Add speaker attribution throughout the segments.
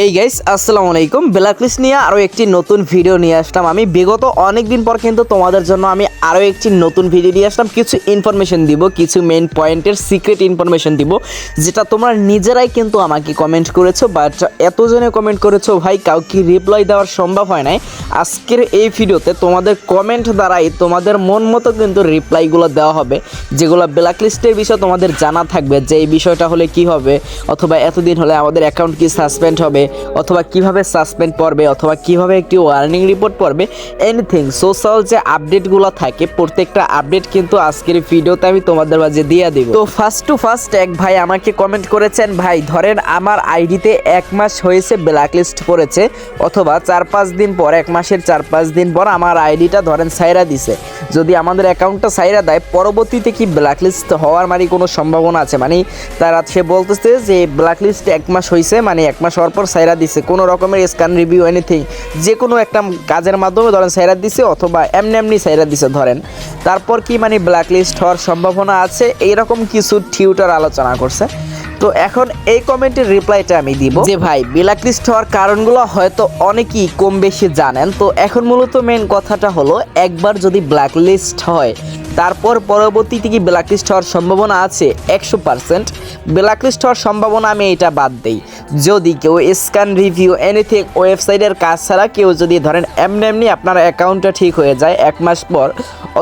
Speaker 1: Hey guys আসসালামু আলাইকুম। Blacklist নিয়ে আরও একটি নতুন ভিডিও নিয়ে আসলাম আমি। বিগত অনেক দিন পর কিন্তু তোমাদের জন্য আমি আরও একটি নতুন ভিডিও নিয়ে আসলাম। কিছু ইনফরমেশন দিব, কিছু মেইন পয়েন্টের সিক্রেট ইনফরমেশন দিব, যেটা তোমরা নিজেরাই কিন্তু আমাকে কমেন্ট করেছ বাট এতজনে কমেন্ট করেছ, ভাই, কাউকে রিপ্লাই দেওয়ার সম্ভব হয় নাই। আজকের এই ভিডিওতে তোমাদের কমেন্ট দ্বারাই তোমাদের মন মতো কিন্তু রিপ্লাইগুলো দেওয়া হবে, যেগুলো ব্ল্যাকলিস্টের বিষয়ে তোমাদের জানা থাকবে, যে এই বিষয়টা হলে কি হবে, অথবা এতদিন হলে আমাদের অ্যাকাউন্ট কি সাসপেন্ড হবে অথবা কীভাবে সাসপেন্ড পড়বে, অথবা কীভাবে একটি ওয়ার্নিং রিপোর্ট পড়বে এনিথিং সোশ্যাল যে আপডেটগুলো থাকে, প্রত্যেকটা আপডেট কিন্তু আজকের ভিডিওতে আমি তোমাদের মাঝে দিয়ে দিব। তো ফার্স্ট টু ফার্স্ট এক ভাই আমাকে কমেন্ট করেছেন, ভাই, ধরেন আমার আইডিতে এক মাস হয়েছে ব্ল্যাকলিস্ট পড়েছে অথবা চার পাঁচ দিন পর, এক মাসের চার পাঁচ দিন পর আমার আইডিটা ধরেন সাইরা দিছে। যদি আমাদের অ্যাকাউন্টটা সাইরা দেয়, পরবর্তীতে কি ব্ল্যাকলিস্ট হওয়ার মানে কোনো সম্ভাবনা আছে? মানে তারা সে বলতেছে যে ব্ল্যাকলিস্ট এক মাস হয়েছে মানে এক মাস হওয়ার পর সাইরা দিছে, কোনো রকমের স্ক্যান রিভিউ এনিথিং যে কোনো একটা কাজের মাধ্যমে ধরেন সাইরা দিছে অথবা এমনি এমনি সাইরা দিছে ধরেন। তারপর কি মানে ব্ল্যাকলিস্ট হওয়ার সম্ভাবনা আছে? এইরকম কিছু টিউটার আলোচনা করছে। তো এখন এই কমেন্টের রিপ্লাইটা আমি দিব। যে ভাই ব্ল্যাকলিস্ট হওয়ার কারণগুলো হয়তো অনেকেই কম বেশি জানেন। তো এখন মূলত মেন কথাটা হলো, একবার যদি ব্ল্যাকলিস্ট হয় তারপর পরবর্তী থেকে ব্ল্যাকলিস্ট হওয়ার সম্ভাবনা আছে? একশো পার্সেন্ট ব্ল্যাকলিস্ট হওয়ার সম্ভাবনা আমি এটা বাদ দিই। যদি কেউ স্ক্যান রিভিউ এনিথিং ওয়েবসাইটের কাজ ছাড়া কেউ যদি ধরেন এমনি এমনি আপনার অ্যাকাউন্টটা ঠিক হয়ে যায় এক মাস পর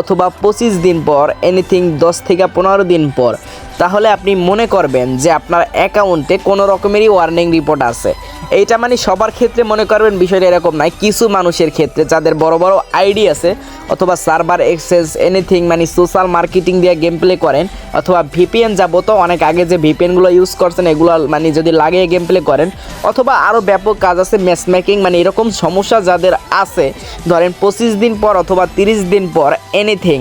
Speaker 1: অথবা পঁচিশ দিন পর এনিথিং দশ থেকে পনেরো দিন পর তাহলে আপনি মনে করবেন যে আপনার অ্যাকাউন্টে কোনো রকমেরই ওয়ার্নিং রিপোর্ট আছে। এইটা মানে সবার ক্ষেত্রে মনে করবেন বিষয়টা এরকম নয়, কিছু মানুষের ক্ষেত্রে যাদের বড় বড় আইডি আছে অথবা সার্ভার এক্সেস এনিথিং মানে সোশ্যাল মার্কেটিং দিয়ে গেম প্লে করেন অথবা ভিপিএন যাব তো অনেক আগে যে ভিপিএনগুলো ইউজ করছেন, এগুলো মানে যদি লাগিয়ে গেম প্লে করেন অথবা আরও ব্যাপক কাজ আছে ম্যাচ মেকিং মানে এরকম সমস্যা যাদের আছে, ধরেন পঁচিশ দিন পর অথবা তিরিশ দিন পর এনিথিং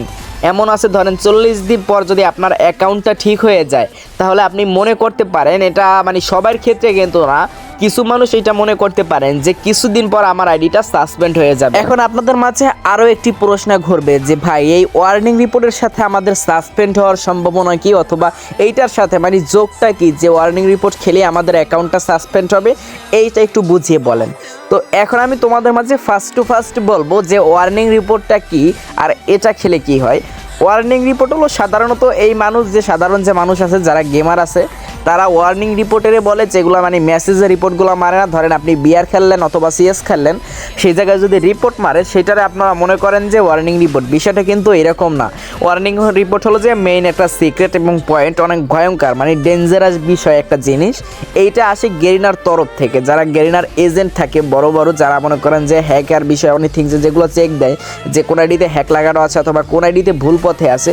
Speaker 1: এমন আছে, ধরেন চল্লিশ দিন পর যদি আপনার অ্যাকাউন্টটা ঠিক হয়ে যায়, তাহলে আপনি মনে করতে পারেন এটা মানে সবার ক্ষেত্রে কিন্তু না কিছু মানুষ এটা মনে করতে পারেন যে কিছুদিন পর আমার আইডিটা সাসপেন্ড হয়ে যাবে। এখন আপনাদের মাঝে আরও একটি প্রশ্ন ঘুরবে যে, ভাই, এই ওয়ার্নিং রিপোর্টের সাথে আমাদের সাসপেন্ড হওয়ার সম্ভাবনা কি? অথবা এইটার সাথে মানে যোগটা কি যে ওয়ার্নিং রিপোর্ট খেলে আমাদের অ্যাকাউন্টটা সাসপেন্ড হবে? এইটা একটু বুঝিয়ে বলেন। তো এখন আমি তোমাদের মাঝে ফার্স্ট টু ফার্স্ট বলব যে ওয়ার্নিং রিপোর্টটা কি আর এটা খেলে কি হয়? ওয়ার্নিং রিপোর্ট হলো সাধারণত এই মানুষ যে, সাধারণ যে মানুষ আছে, যারা গেমার আছে তারা ওয়ার্নিং রিপোর্টেরে বলে যেগুলো মানে মেসেজের রিপোর্টগুলো মারে না। ধরেন আপনি বিয়ার খেললেন অথবা সিএস খেললেন, সেই জায়গায় যদি রিপোর্ট মারে, সেটারে আপনারা মনে করেন যে ওয়ার্নিং রিপোর্ট বিষয়টা কিন্তু এরকম না। ওয়ার্নিং রিপোর্ট হলো যে মেইন একটা সিক্রেট এবং পয়েন্ট অনেক ভয়ঙ্কর মানে ডেঞ্জারাস বিষয় একটা জিনিস। এইটা আসে গেরিনার তরফ থেকে। যারা গেরিনার এজেন্ট থাকে, বড় বড়, যারা মনে করেন যে হ্যাকার বিষয়, অনেক থিংস যেগুলো চেক দেয়, যে কোন আইডিতে হ্যাক লাগানো আছে অথবা কোন আইডিতে ভুল পথে আছে,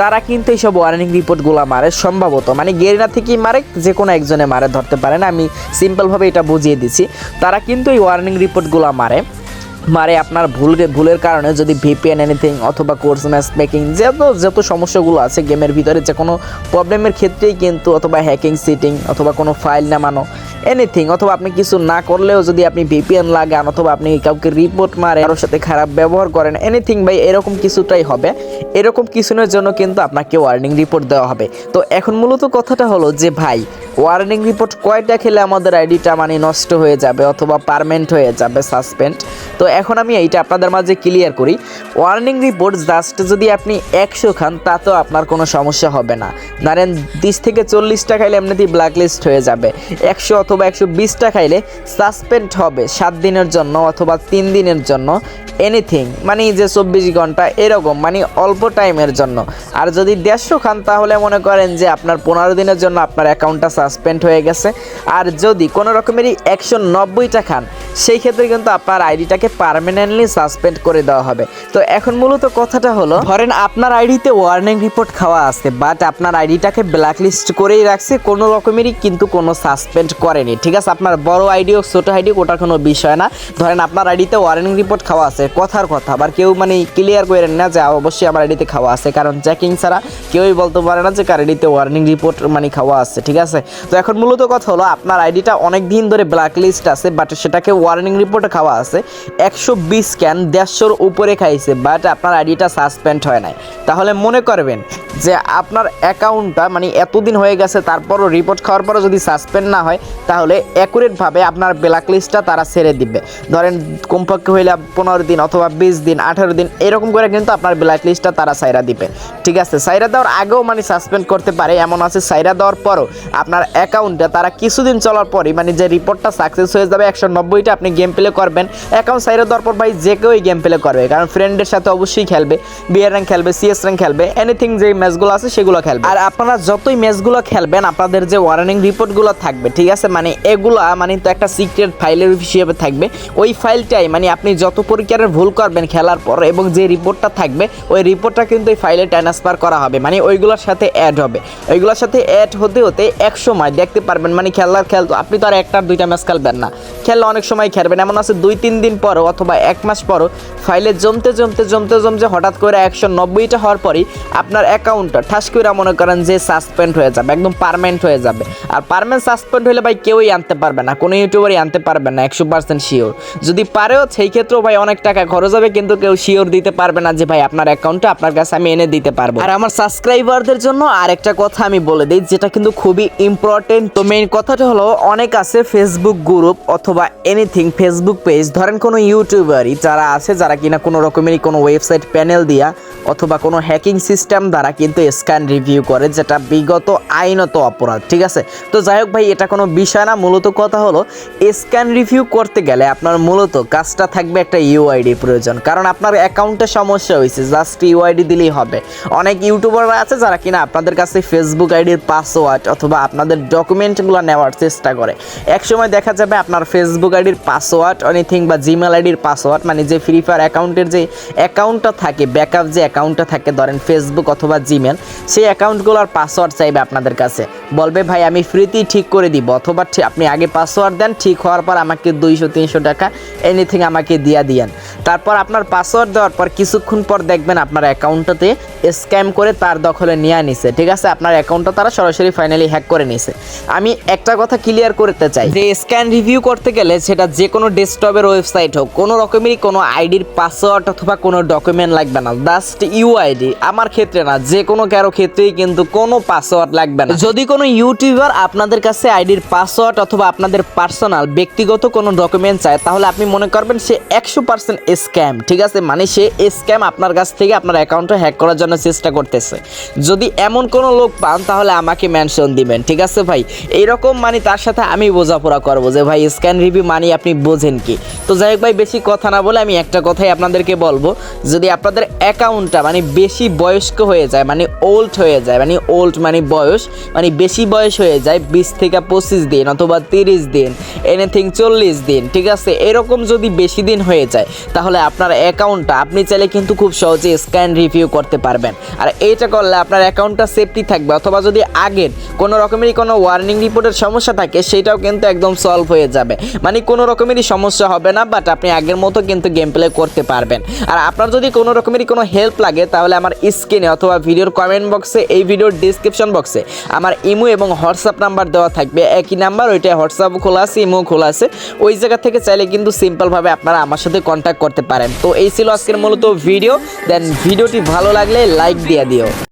Speaker 1: তারা কিন্তু এইসব ওয়ার্নিং রিপোর্টগুলো মারে, সম্ভবত। মানে গেরিনা থেকেই মারে যে কোনো একজনে মারে ধরতে পারে না। আমি সিম্পলভাবে এটা বুঝিয়ে দিছি তারা কিন্তু এই ওয়ার্নিং রিপোর্টগুলো মারে। মারে আপনার ভুল ভুলের কারণে যদি ভিপিএন এনিথিং অথবা কোর্স ম্যাচ মেকিং যত যত সমস্যাগুলো আছে গেমের ভিতরে যে কোনো প্রবলেমের ক্ষেত্রেই কিন্তু অথবা হ্যাকিং সিটিং অথবা কোনো ফাইল নামানো এনিথিং অথবা আপনি কিছু না করলেও যদি আপনি ভিপিএন লাগান, অথবা আপনি কাউকে রিপোর্ট মারে কারোর সাথে খারাপ ব্যবহার করেন এনিথিং ভাই, এরকম কিছুটাই হবে। এরকম কিছুনের জন্য কিন্তু আপনাকে ওয়ার্নিং রিপোর্ট দেওয়া হবে। তো এখন মূলত কথাটা হলো যে, ভাই ওয়ার্নিং রিপোর্ট কয়টা খেলে আমাদের আইডিটা মানে নষ্ট হয়ে যাবে, অথবা পারমেন্ট হয়ে যাবে সাসপেন্ড তো এখন আমি এইটা আপনাদের মাঝে ক্লিয়ার করি। ওয়ার্নিং রিপোর্ট জাস্ট যদি আপনি একশো খান, তাতেও আপনার কোনো সমস্যা হবে না। ধরেন, তিরিশ থেকে চল্লিশটা খাইলে এমনিতেই ব্ল্যাক লিস্ট হয়ে যাবে। একশো অথবা একশো বিশটা খাইলে সাসপেন্ড হবে সাত দিনের জন্য অথবা তিন দিনের জন্য এনিথিং মানে যে চব্বিশ ঘণ্টা এরকম মানে অল্প টাইমের জন্য। আর যদি দেড়শো খান, তাহলে মনে করেন যে আপনার পনেরো দিনের জন্য আপনার অ্যাকাউন্টটা সাসপেন্ড হয়ে গেছে। আর যদি কোনো রকমেরই একশো নব্বইটা খান, সেই ক্ষেত্রে কিন্তু আপনার আইডিটাকে পারমানেন্টলি সাসপেন্ড করে দেওয়া হবে। তো এখন মূলত কথাটা হলো, ধরেন আপনার আইডিতে ওয়ার্নিং রিপোর্ট খাওয়া আছে বাট আপনার আইডিটাকে ব্ল্যাকলিস্ট করেই রাখছে, কোনো রকমেরই কিন্তু কোনো সাসপেন্ড করেনি ঠিক আছে? আপনার বড় আইডি হোক, ছোটো আইডি ওটার কোনো বিষয় না। ধরেন আপনার আইডিতে ওয়ার্নিং রিপোর্ট খাওয়া আছে, কথার কথা। আবার কেউ মানে ক্লিয়ার করেন না যে অবশ্যই আমার আইডিতে খাওয়া আছে। কারণ চেকিং ছাড়া কেউই বলতে পারে না যে, কার আইডিতে ওয়ার্নিং রিপোর্ট মানে খাওয়া আছে। ঠিক আছে? তো এখন মূলত কথা হলো, আপনার আইডিটা অনেক দিন ধরে ব্ল্যাক লিস্ট আছে বাট সেটাকে ওয়ার্নিং রিপোর্টে খাওয়া আছে। একশো বিশ ক্যান দেড়শোর উপরে খাইছে বাট আপনার আইডিটা সাসপেন্ড হয় নাই। তাহলে মনে করবেন যে, আপনার অ্যাকাউন্টটা মানে এতদিন হয়ে গেছে, তারপরও রিপোর্ট খাওয়ার পরও যদি সাসপেন্ড না হয় তাহলে অ্যাকুরেটভাবে আপনার ব্ল্যাক লিস্টটা তারা ছেড়ে দিবে। ধরেন কমপক্ষে হইলে পনেরো দিন অথবা বিশ দিন, আঠারো দিন, এরকম করে কিন্তু আপনার ব্ল্যাক লিস্টটা তারা সাইরা দিবে। ঠিক আছে? সাইরা দেওয়ার আগেও মানে সাসপেন্ড করতে পারে, এমন আছে সাইরা দেওয়ার পরও আপনার অ্যাকাউন্টে তারা কিছুদিন চলার পরই মানে যে রিপোর্টটা সাকসেস হয়ে যাবে একশো নব্বইটা আপনি গেম প্লে করবেন, অ্যাকাউন্ট সাইরা দেওয়ার পর ভাই যে কেউই গেম প্লে করবে, কারণ ফ্রেন্ডের সাথে অবশ্যই খেলবে বিয়ার র্যাঙ্ক খেলবে সিএস র্যাঙ্ক খেলবে এনিথিং যে ম্যাচগুলো আছে সেগুলো খেলবে। আর আপনারা যতই ম্যাচগুলো খেলবেন, আপনাদের যে ওয়ার্নিং রিপোর্টগুলো থাকবে, ঠিক আছে? মানে এগুলা মানে তো একটা সিক্রেট ফাইলের হিসেবে থাকবে। ওই ফাইলটাই মানে আপনি যত পরীক্ষার ভুল করবেন খেলার পর এবং যে রিপোর্টটা থাকবে, ওই রিপোর্টটা কিন্তু এই ফাইলে ট্রান্সফার করা হবে। মানে ওইগুলোর সাথে অ্যাড হবে। ওইগুলোর সাথে অ্যাড হতে হতে এক সময় দেখতে পারবেন মানে খেলার খেল তো আপনি তো আর একটা দুইটা ম্যাচ খেলবেন না। খেললে অনেক সময় খেলবেন। এমন আছে দুই, তিন দিন পরও অথবা এক মাস পরও ফাইলে জমতে জমতে জমতে জমতে হঠাৎ করে একশো নব্বইটা হওয়ার পরই আপনার অ্যাকাউন্টটা ঠাস করে মনে করেন যে সাসপেন্ড হয়ে যাবে, একদম পারমানেন্ট হয়ে যাবে। আর পারমানেন্ট সাসপেন্ড হলে ভাই কেউই আনতে পারবে না, কোনো ইউটিউবারই আনতে পারবে না, একশো পার্সেন্ট শিওর যদি পারেও সেই ক্ষেত্রেও ভাই অনেক টাকা খরচ হবে, কিন্তু কেউ শিওর দিতে পারবে না যে ভাই আপনার অ্যাকাউন্টটা আপনার কাছে আমি এনে দিতে পারব। আর আমার সাবস্ক্রাইবারদের জন্য আরেকটা কথা আমি বলে দিই, যেটা কিন্তু খুবই ইম্পর্টেন্ট তো মেইন কথাটা হলো, অনেক আছে ফেসবুক গ্রুপ অথবা এনিথিং ফেসবুক পেজ ধরেন কোনো ইউটিউবারই যারা আছে, যারা কিনা কোনো রকমেরই কোনো ওয়েবসাইট প্যানেল দিয়া অথবা কোনো হ্যাকিং সিস্টেম দ্বারা কিন্তু স্ক্যান রিভিউ করে, যেটা বিগত আইনত অপরাধ, ঠিক আছে? তো যাই হোক ভাই, এটা কোনো বিষয় না, মূলত কথা হলো স্ক্যান রিভিউ করতে গেলে আপনার মূলত কাজটা থাকবে একটা ইউআইডি প্রয়োজন। কারণ আপনার অ্যাকাউন্টে সমস্যা হয়েছে জাস্ট ইউআইডি দিলেই হবে। অনেক ইউটিউবাররা আছে যারা কিনা আপনাদের কাছে ফেসবুক আইডির পাসওয়ার্ড অথবা আপনাদের ডকুমেন্টগুলো নেওয়ার চেষ্টা করে। এক সময় দেখা যাবে আপনার ফেসবুক আইডির পাসওয়ার্ড অনিথিং বা জিমেল আইডির পাসওয়ার্ড মানে যে ফ্রি ফায়ার অ্যাকাউন্টের যে অ্যাকাউন্টটা থাকে ব্যাকআপ যে অ্যাকাউন্টটা থাকে, ধরেন ফেসবুক অথবা জিমেল সেই অ্যাকাউন্টগুলোর পাসওয়ার্ড চাইবে আপনাদের কাছে। বলবে, ভাই, আমি ফ্রিতেই ঠিক করে দিব, অথবা আপনি আগে পাসওয়ার্ড দেন, ঠিক হওয়ার পর আমাকে দুইশো, তিনশো টাকা এনিথিং আমাকে দিয়া দিয়েন। তারপর আপনার পাসওয়ার্ড দেওয়ার পর কিছুক্ষণ পর দেখবেন আপনার অ্যাকাউন্টটাতে স্ক্যাম করে তার দখলে নিয়ে নিছে, ঠিক আছে? আপনার অ্যাকাউন্টটা তারা সরাসরি ফাইনালি হ্যাক করে নিছে। আমি একটা কথা ক্লিয়ার করতে চাই, যে স্ক্যান রিভিউ করতে গেলে সেটা যে কোনো ডেস্কটপের ওয়েবসাইট হোক, কোনো রকমেরই কোনো আইডির পাসওয়ার্ড অথবা কোনো ডকুমেন্ট লাগবে না জাস্ট ইউআইডি আমার ক্ষেত্রে না, যে কোনো কারও ক্ষেত্রেই কিন্তু কোনো পাসওয়ার্ড লাগবে না। যদি কোনো ইউটিউবার আপনাদের কাছে আইডির পাসওয়ার্ড অথবা আপনাদের পার্সোনাল ব্যক্তিগত কোনো ডকুমেন্ট চায়, তাহলে আপনি মনে করবেন সে একশো পার্সেন্ট স্ক্যাম ঠিক আছে? মানে সে স্ক্যাম আপনার কাছ থেকে আপনার অ্যাকাউন্টে হ্যাক করার জন্য চেষ্টা করতেছে। যদি এমন কোনো লোক পান, তাহলে আমাকে মেনশন দিবেন, ঠিক আছে ভাই? এইরকম মানে তার সাথে আমি বোঝাপড়া করব যে ভাই স্ক্যান রিভিউ মানে আপনি বোঝেন কি? তো যাই হোক ভাই, বেশি কথা না বলে আমি একটা কথাই আপনাদেরকে বলব। যদি আপনাদের অ্যাকাউন্টটা মানে বেশি বয়স্ক হয়ে যায় মানে ওল্ড হয়ে যায় মানে ওল্ড মানে বয়স মানে বেশি বয়স হয়ে যায় বিশ থেকে পঁচিশ দিন অথবা তিরিশ দিন এনিথিং চল্লিশ দিন, ঠিক আছে? এরকম যদি বেশি দিন হয়ে যায়, তাহলে আপনার অ্যাকাউন্টটা আপনি চাইলে কিন্তু খুব সহজে স্ক্যান রিভিউ করতে পারবেন। আর এইটা করলে আপনার অ্যাকাউন্টটা সেফটি থাকবে অথবা যদি আগের কোনো রকমেরই কোনো ওয়ার্নিং রিপোর্টের সমস্যা থাকে, সেটাও কিন্তু একদম সলভ হয়ে যাবে। মানে কোনো রকমেরই সমস্যা হবে না বাট আপনি আগের মতো কিন্তু গেম প্লে করতে পারবেন। আর আপনার যদি কোনো রকমেরই কোনো হেল্প লাগে, তাহলে আমার স্ক্রিনে অথবা ভিডিওর কমেন্ট বক্সে এই ভিডিওর ডিসক্রিপশন বক্সে আমার ইমো এবং হোয়াটসঅ্যাপ নাম্বার দেওয়া থাকবে। একই নাম্বার, ওইটা হোয়াটসঅ্যাপ খোলা আছে, ইমো খোলা আছে। ওই জায়গা থেকে চাইলে কিন্তু সিম্পলভাবে আপনারা আমার সাথে কন্ট্যাক্ট করতে পারেন। তো এই ছিল আজকের মূলত ভিডিও। দেন ভিডিওটি ভালো লাগলে লাইক দিয়ে দিও।